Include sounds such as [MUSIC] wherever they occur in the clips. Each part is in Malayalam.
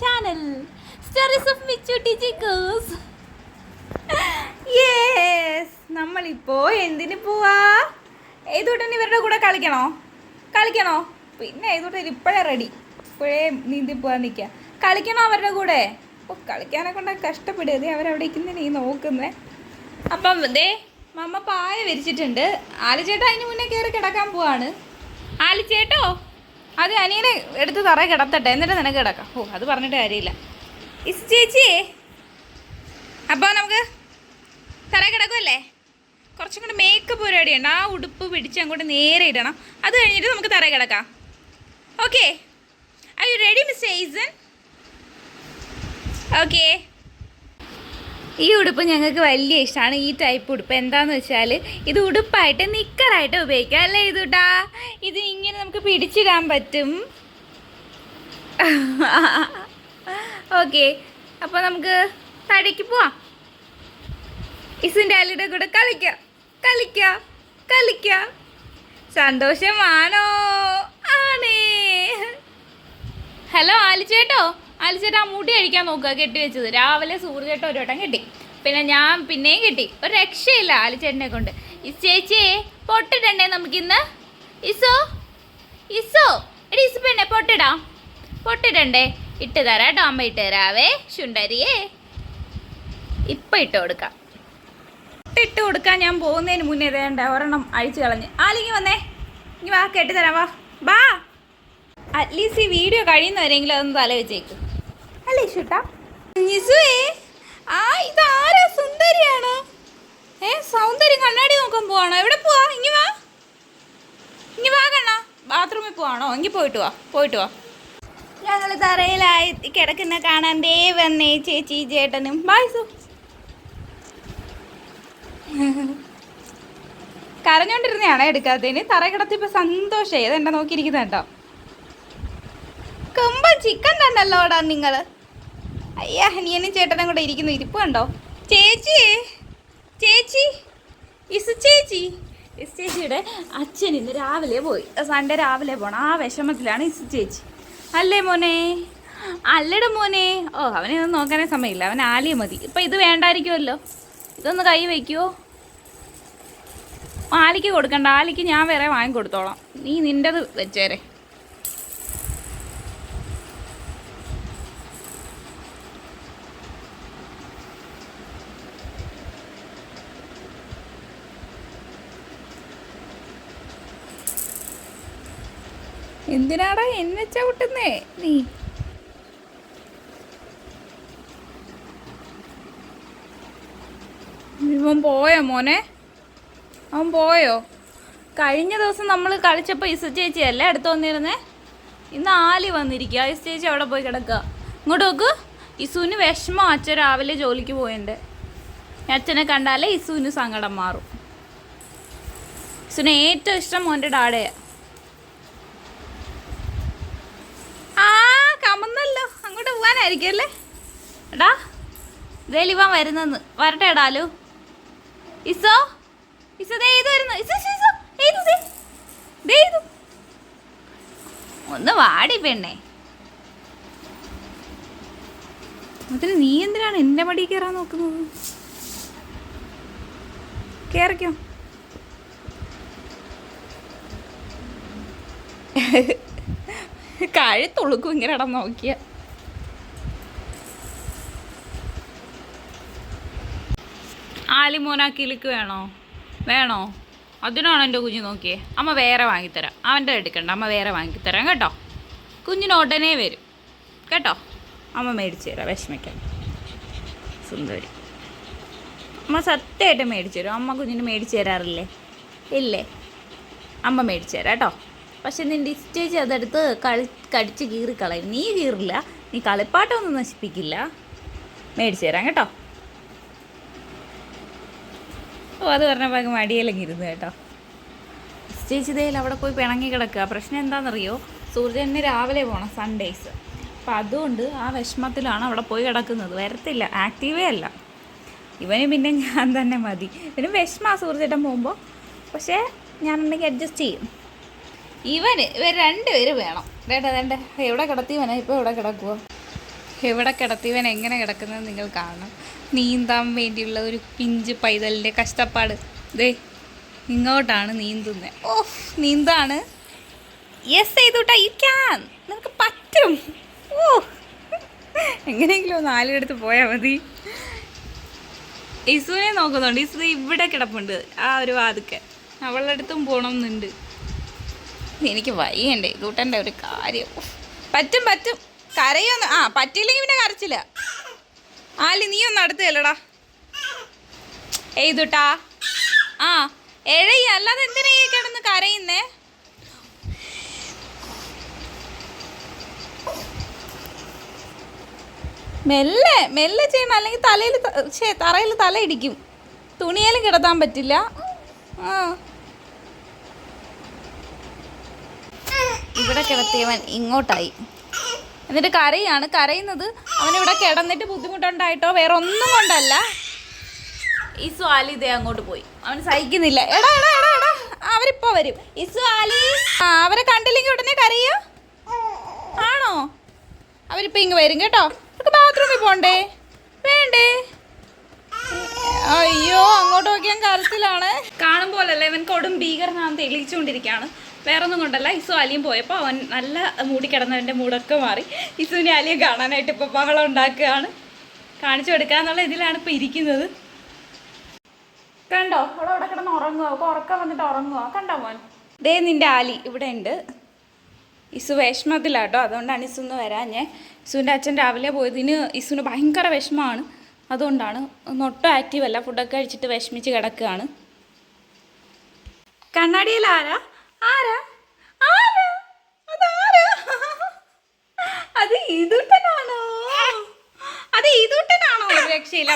ചാനൽ സ്റ്റോറീസ് ഓഫ് മിച്ചുട്ടി ജിക്കോസ് യെസ് നമ്മളിപ്പോ എന്തിന് പോവാ? ഏതൂട്ടൻ ഇവരുടെ കൂടെ കളിക്കണോ? കളിക്കണോ? പിന്നെ ഏതൂട്ടൻ ഇപ്പോഴേ റെഡി ഇപ്പോഴേ നീന്തി പോവാൻ നിൽക്കുക കളിക്കണോ അവരുടെ കൂടെ? ഓ കളിക്കാനെ കൊണ്ട് കഷ്ടപ്പെടുക. ദേ അവരവിടെ ഇരിക്കുന്ന നീ നോക്കുന്നേ. അപ്പം ദേ മമ്മ പായ വിരിച്ചിട്ടുണ്ട്. ആലിച്ചേട്ടാ അതിന് മുന്നേ കയറി കിടക്കാൻ പോവാണ്. ആലിച്ചേട്ടോ അത് അനിയനെ എടുത്ത് തറ കിടത്തട്ടെ. എന്നിട്ട് നിനക്ക് കിടക്കാം. ഓ അത് പറഞ്ഞിട്ട് കാര്യമില്ല. ഇസ് ചേച്ചി. അപ്പോൾ നമുക്ക് തറ കിടക്കുമല്ലേ കുറച്ചും കൂടി മേക്കപ്പ് പരിപാടി ഉണ്ട്. ആ ഉടുപ്പ് പിടിച്ച് അങ്ങോട്ട് നേരെ ഇടണം. അത് കഴിഞ്ഞിട്ട് നമുക്ക് തറ കിടക്കാം. Okay I you ready miss ഏസൺ okay ഈ ഉടുപ്പ് ഞങ്ങൾക്ക് വലിയ ഇഷ്ടമാണ് ഈ ടൈപ്പ് ഉടുപ്പ് എന്താന്ന് വെച്ചാൽ ഇത് ഉടുപ്പായിട്ട് നിക്കറായിട്ട് ഉപയോഗിക്കാം. അല്ലേ ഇതുട്ടാ? ഇത് ഇങ്ങനെ നമുക്ക് പിടിച്ചിടാൻ പറ്റും. ഓക്കെ. അപ്പോൾ നമുക്ക് തടിക്ക് പോവാം. ഇസിന്റെ അലിയുടെ കൂടെ കളിക്കാം. കളിക്കാം. കളിക്കാം. സന്തോഷമാണോ? ആണേ. ഹലോ ആലിച്ചേട്ടോ? ആലിച്ചേട്ടാ ആ മുടി അഴിക്കാൻ നോക്കുക കെട്ടി വെച്ചത്. രാവിലെ സൂര്യചേട്ടൻ ഒരു വട്ടം കെട്ടി. പിന്നെ ഞാൻ പിന്നെയും കെട്ടി. ഒരു രക്ഷയില്ല അലിച്ചേട്ടനെ കൊണ്ട്. ഈ ചേച്ചിയെ പൊട്ടിടണ്ടേ നമുക്കിന്ന്? ഇസോ ഇസോ എടി ഇസു പെണ്ണെ പൊട്ടിടാം. പൊട്ടിടണ്ടേ? ഇട്ട് തരാം കേട്ടോ അമ്മ ഇട്ട് തരാവേ. ശുണ്ടരിയേ. ഇപ്പം ഇട്ട് കൊടുക്കാം. ഇട്ട് കൊടുക്കാൻ ഞാൻ പോകുന്നതിന് മുന്നേ വേണ്ട ഒരെണ്ണം അഴിച്ചു കളഞ്ഞ്. ആലിങ്ങി വന്നേ. ഇനി വാ കെട്ടിത്തരാം വാ. ബാ അറ്റ്ലീസ്റ്റ് ഈ വീഡിയോ കഴിയുന്നവരെങ്കിലും അതൊന്ന് തല വെച്ചേക്ക്. അല്ലേ ഷൂട്ടാ നിസുവേ ആ ഇതാരാ? സുന്ദരിയാണോ? ഏ സൗന്ദര്യം കണ്ണാടി നോക്കാൻ പോവാണോ? എവിടെ പോവാ? ഇങ്ങി വാ. ഇങ്ങി വാ കണ്ണ. ബാത്റൂമിൽ പോവാണോ? എങ്കിൽ പോയിട്ട് വാ. പോയിട്ട് വാ. ഞങ്ങൾ തറയിലായി കിടക്കുന്ന കാണാൻ ദേ വന്നേ ചേച്ചി ചേട്ടനും. ബായ് സു. കരഞ്ഞോണ്ടിരുന്നയാണോ എടുക്കാത്തതിന്? തറ കിടത്തിപ്പോൾ സന്തോഷേ ഇതെന്താ നോക്കിയിരിക്കുന്ന കേട്ടോ. കുമ്പ ചിക്കൻ തന്നല്ലോടാ നിങ്ങൾ? അയ്യാ അനിയനും ചേട്ടനും കൂടെ ഇരിക്കുന്നു. ഇരിപ്പ് കണ്ടോ? ചേച്ചി ചേച്ചി ഇസു ചേച്ചി. ഇസ് ചേച്ചിയുടെ അച്ഛൻ ഇന്ന് രാവിലെ പോയി. സൺഡേ രാവിലെ പോണം. ആ വിഷമത്തിലാണ് ഇസു ചേച്ചി. അല്ലേ മോനെ? അല്ലട മോനെ. ഓ അവനൊന്നും നോക്കാനേ സമയമില്ല. അവൻ ആലിയ മതി. ഇപ്പം ഇത് വേണ്ടായിരിക്കുമല്ലോ. ഇതൊന്ന് കൈ വയ്ക്കുമോ ആലിക്ക് കൊടുക്കണ്ട. ആലിക്ക് ഞാൻ വേറെ വാങ്ങിക്കൊടുത്തോളാം. നീ നിന്റെത് വെച്ചേരെ. എന്തിനാടാ എന്നെ ചവിട്ടുന്നേ? നീ. ഇവൻ പോയോ മോനെ? അവൻ പോയോ? കഴിഞ്ഞ ദിവസം നമ്മൾ കളിച്ചപ്പോൾ ഇസ ചേച്ചി അല്ലേ അടുത്ത് വന്നിരുന്നേ? ഇന്ന് ആലി വന്നിരിക്കുക ഇസ ചേച്ചി അവിടെ പോയി കിടക്കുക ഇങ്ങോട്ട് നോക്ക്. ഇസുവിന് വിഷമം. അച്ഛൻ രാവിലെ ജോലിക്ക് പോയതിന്റെ അച്ഛനെ കണ്ടാലേ ഇസുവിന് സങ്കടം മാറും. ഇസുവിന് ഏറ്റവും ഇഷ്ടം മോന്റെ ഡാഡയാ ആ കമന്നല്ലോ അങ്ങോട്ട് പോകാനായിരിക്കും അല്ലേ? എടാ വേലിവാൻ വരുന്നെന്ന്. വരട്ടെ എടാലു ഇസോ ഇസോ ദേ ഇത് വരുന്നു. ഇസോ ദേ ദേ. ഒന്ന് വാടി പെണ്ണേ. അതിന് നീ എന്തിനാണ് എന്റെ മടി കയറാൻ നോക്കുന്നത്? കയറിക്കോ [LAUGHS] കഴുത്തൊളുക്കും ഇങ്ങനെ ഇടം നോക്കിയ. ആലിമോന വേണോ? വേണോ? അതിനാണ് എന്റെ കുഞ്ഞ് നോക്കിയേ? അമ്മ വേറെ വാങ്ങിത്തരാം. അവന്റെ എടുക്കണ്ട അമ്മ വേറെ വാങ്ങിത്തരാം കേട്ടോ? കുഞ്ഞിന് ഉടനെ വരും. കേട്ടോ? അമ്മ മേടിച്ചു തരാം വിഷമിക്കാൻ സുന്ദരി. അമ്മ സത്യമായിട്ട് മേടിച്ചു തരും. അമ്മ കുഞ്ഞിന് മേടിച്ചു തരാറില്ലേ? ഇല്ലേ? അമ്മ മേടിച്ചു തരാം കേട്ടോ? പക്ഷെ നിന്റെ ഇസ്റ്റേജ് അതെടുത്ത് കളി കടിച്ച് കീറിക്കളയും നീ കീറില്ല. നീ കളിപ്പാട്ടമൊന്നും നശിപ്പിക്കില്ല. മേടിച്ചു തരാം കേട്ടോ. ഓ അത് പറഞ്ഞപ്പോൾ അങ്ങ് മടിയിലങ്ങ് ഇരുന്നു കേട്ടോ. ചേച്ചി ഇതേൽ അവിടെ പോയി പിണങ്ങി കിടക്കുക. പ്രശ്നം എന്താണെന്നറിയോ? സൂര്യന് രാവിലെ പോകണം സൺഡേയ്സ് അപ്പം അതുകൊണ്ട് ആ വിഷമത്തിലാണ് അവിടെ പോയി കിടക്കുന്നത്. വരത്തില്ല. ആക്റ്റീവേ അല്ല. ഇവന് പിന്നെ ഞാൻ തന്നെ മതി. പിന്നെ വിഷമ സൂര്യചേട്ടൻ പോകുമ്പോൾ പക്ഷേ ഞാനുണ്ടെങ്കിൽ അഡ്ജസ്റ്റ് ചെയ്യും. ഇവന് ഇവർ രണ്ടുപേര് വേണം. വേണ്ട വേണ്ട. എവിടെ കിടത്തിവനാ ഇപ്പോൾ എവിടെ കിടക്കുക എവിടെ കിടത്തിയവൻ എങ്ങനെ കിടക്കുന്നത് നിങ്ങൾ കാണണം. നീന്താൻ വേണ്ടിയുള്ള ഒരു പിഞ്ച് പൈതലിന്റെ കഷ്ടപ്പാട്. ദേ ഇങ്ങോട്ടാണ് നീന്തുന്നത് ഓഫ് നീന്താണ്. യെസ് ചെയ്തുട്ടാ യു ക്യാൻ നിനക്ക് പറ്റും. ഓ എങ്ങനെയെങ്കിലും ഒന്ന് ആലെടുത്ത് പോയാൽ മതി. ഇസുവിനെ നോക്കുന്നുണ്ട്. ഇസു ഇവിടെ കിടപ്പുണ്ട്. ആ ഒരു വാതുക്കെ അവളുടെ അടുത്തും പോകണമെന്നുണ്ട് എനിക്ക് വയ്യണ്ടേ ഇതൂട്ടന്റെ ഒരു കാര്യം. പറ്റും പറ്റും. കരയൊന്നും ആ പറ്റിയില്ലെങ്കിൽ പിന്നെ കരച്ചില്ല. ആലി നീ ഒന്ന് അടുത്ത് ചെല്ലടാ. ആ എഴയി അല്ലാതെ എന്തിനാ ഈ കിടന്ന് കരയുന്നേ? മെല്ലെ മെല്ലെ ചെയ്യണം അല്ലെങ്കിൽ തലയിൽ തറയിൽ തല ഇടിക്കും. തുണിയേലും കിടത്താൻ പറ്റില്ല. ആ. ഇവിടെ കിടത്തിയവൻ ഇങ്ങോട്ടായി. എന്നിട്ട് കരയാണ് കരയുന്നത് അവനിവിടെ കിടന്നിട്ട് ബുദ്ധിമുട്ടുണ്ടായിട്ടോ? വേറെ ഒന്നും കൊണ്ടല്ല. ഇസു ആലി ഇതേ അങ്ങോട്ട് പോയി. അവൻ സഹിക്കുന്നില്ല. എടാ എടാ എടാ എടാ അവരിപ്പോ വരും. ഇസു ആലി അവരെ കണ്ടില്ലെങ്കിൽ ഉടനെ കരയോ. ആണോ? അവരിപ്പോ ഇങ്ങ് വരും കേട്ടോ. അവർക്ക് ബാത്റൂമിൽ പോണ്ടേ? വേണ്ടേ? അയ്യോ അങ്ങോട്ട് നോക്കിയാൽ കരച്ചിലാണ്. കാണുമ്പോലല്ലേ ഇവൻ കൊടും ഭീകരനാന്ന് തെളിയിച്ചുകൊണ്ടിരിക്കുകയാണ്. വേറെ ഒന്നും കൊണ്ടല്ല. ഇസു അലിയും പോയപ്പോൾ അവൻ നല്ല മൂടി കിടന്നവന്റെ മൂടൊക്കെ മാറി. ഇസുവിനെ അലിയെ കാണാനായിട്ട് ഇപ്പോൾ ബഹളം ഉണ്ടാക്കുകയാണ്. കാണിച്ചു കൊടുക്കാന്നുള്ള ഇതിലാണ് ഇപ്പോൾ ഇരിക്കുന്നത്. കണ്ടോ? അവൾ അവിടെ കിടന്ന് ഉറങ്ങുക അവൾക്ക് ഉറക്കം വന്നിട്ട് ഉറങ്ങുക കണ്ടോ മോൻ? ദേ നിന്റെ ആലി ഇവിടെ ഉണ്ട്. ഇസു വിഷമത്തിലാട്ടോ. അതുകൊണ്ടാണ് ഇസു ഒന്ന് വരാഞ്ഞേ. ഇസുവിന്റെ അച്ഛൻ രാവിലെ പോയതിന് ഇസുവിന് ഭയങ്കര വിഷമമാണ്. അതുകൊണ്ടാണ് ഒന്നൊട്ടും ആക്റ്റീവല്ല ഫുഡൊക്കെ കഴിച്ചിട്ട് വിഷമിച്ച് കിടക്കുകയാണ്. കണ്ണാടിയിൽ ആരാ? ആരാ? ആരാ? അതാരാ? അത് ഈതുട്ടനാണോ അത് ഈതുട്ടനാണോ ഒരു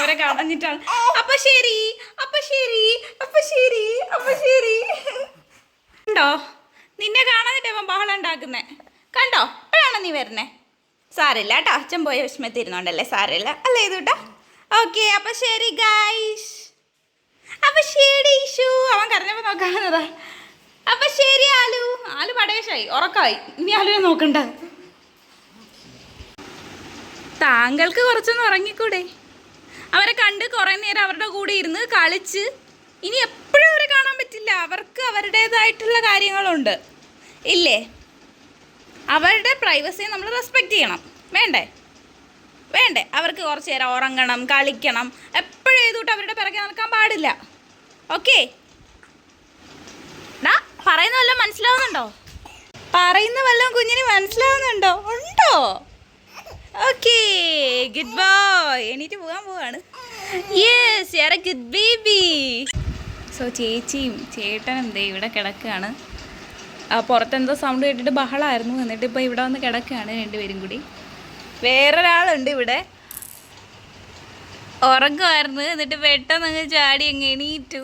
അവരെ കളഞ്ഞിട്ടാണ്. അപ്പൊ ശരി അപ്പൊ ശരി അപ്പൊ ശരി അപ്പൊ ശരി. കണ്ടോ? നിന്നെ കാണാനിട്ട് അവൻ ബഹളം ഉണ്ടാക്കുന്നേ. കണ്ടോ? എപ്പോഴാണ് നീ വരുന്നേ? സാരില്ല കേട്ടോ. അച്ഛൻ പോയ വിഷമത്തിരുന്നോണ്ടല്ലേ സാരില്ല അല്ലേ ഇത് കേട്ടോ ഓക്കെ അപ്പൊ ശരി ഗൈസ് അപ്പൊ ശരി ഇഷു അവൻ കരഞ്ഞപ്പോ നോക്കാവുന്നതാ. അപ്പൊ ശരി ആലു. ആലു പടേശായി ഉറക്കായി ഇനി ആലുവിനെ നോക്കണ്ട. താങ്കൾക്ക് കുറച്ചൊന്ന് ഉറങ്ങിക്കൂടെ? അവരെ കണ്ട് കുറേ നേരം അവരുടെ കൂടെ ഇരുന്ന് കളിച്ച് ഇനി എപ്പോഴും അവരെ കാണാൻ പറ്റില്ല. അവർക്ക് അവരുടേതായിട്ടുള്ള കാര്യങ്ങളുണ്ട്. ഇല്ലേ? അവരുടെ പ്രൈവസിയെ നമ്മൾ റെസ്പെക്ട് ചെയ്യണം. വേണ്ടേ? വേണ്ടേ? അവർക്ക് കുറച്ച് നേരം ഉറങ്ങണം കളിക്കണം. എപ്പോഴും ഏതുകൊണ്ട് അവരുടെ പിറകെ നടക്കാൻ പാടില്ല. ഓക്കെ പറയുന്ന വല്ലതും മനസ്സിലാവുന്നുണ്ടോ? പറയുന്ന വല്ലതും കുഞ്ഞിന് മനസ്സിലാവുന്നുണ്ടോ? ഉണ്ടോ? ഓക്കേ ഗുഡ് ബോയ് എണീറ്റ് പോകാൻ പോവാണ്. യെസ് യാർ എ ഗുഡ് ബേബി സോ ചേച്ചിയും ചേട്ടനും ദേ ഇവിടെ കിടക്കുകയാണ്. പുറത്തെന്തോ സൗണ്ട് കേട്ടിട്ട് ബഹളമായിരുന്നു. എന്നിട്ട് ഇപ്പോൾ ഇവിടെ വന്ന് കിടക്കുകയാണ് രണ്ടുപേരും കൂടി. വേറൊരാളുണ്ട് ഇവിടെ. ഉറങ്ങുമായിരുന്നു. എന്നിട്ട് പെട്ടെന്ന് അങ്ങ് ചാടി അങ്ങ് എണീറ്റു.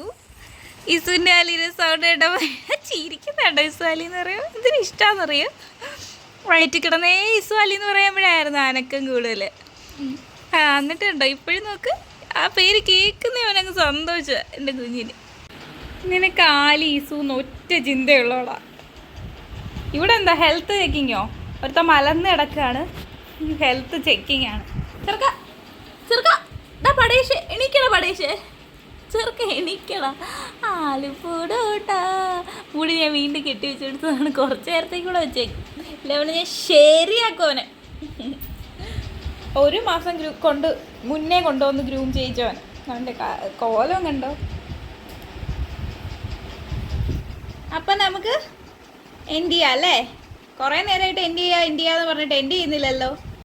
ഇസുവിന്റെ അലിയുടെ സൗണ്ട് കേട്ടപ്പോൾ ചിരിക്കുന്നുണ്ടോ ഇസ്വാലി എന്ന് പറയുമ്പോൾ ഇതിന് ഇഷ്ടമാണെന്നറിയോ വയറ്റിൽ കിടന്നേ ഇസ്വാലി എന്ന് പറയുമ്പോഴായിരുന്നു അനക്കം കൂടുതൽ. ആ എന്നിട്ടുണ്ടോ? ഇപ്പോഴും നോക്ക്. ആ പേര് കേൾക്കുന്നവനങ്ങ് സന്തോഷം എന്റെ കുഞ്ഞിന്. നിനക്ക് ആലി ഈസു എന്ന് ഒറ്റ ചിന്തയുള്ളവളാ. ഇവിടെ എന്താ ഹെൽത്ത് ചെക്കിങ്ങോ ഒരുത്ത മലന്ന് കിടക്കുകയാണ് ഹെൽത്ത് ചെക്കിങ് ആണ്. ചെറുക്ക ചെറുക്ക. എണീക്കണ പടേശ്. ചെറുക്ക എണീക്കട. ആലിപ്പൂടോട്ട മൂടി ഞാൻ വീണ്ടും കെട്ടി വെച്ചെടുത്തതാണ്. കുറച്ച് നേരത്തേക്ക് കൂടെ വെച്ചേക്കും. ഇല്ലവനെ ഞാൻ ശരിയാക്കും അവനെ. ഒരു മാസം ഗ്രൂ കൊണ്ട് മുന്നേ കൊണ്ടുവന്ന് ഗ്രൂം ചെയ്യിച്ചവൻ അവന്റെ കോലം കണ്ടോ? അപ്പം നമുക്ക് എൻഡ് ചെയ്യാം അല്ലേ? കുറേ നേരമായിട്ട് എൻഡ് ചെയ്യുക എൻഡ് ചെയ്യാന്ന് പറഞ്ഞിട്ട് എൻഡ് ചെയ്യുന്നില്ലല്ലോ?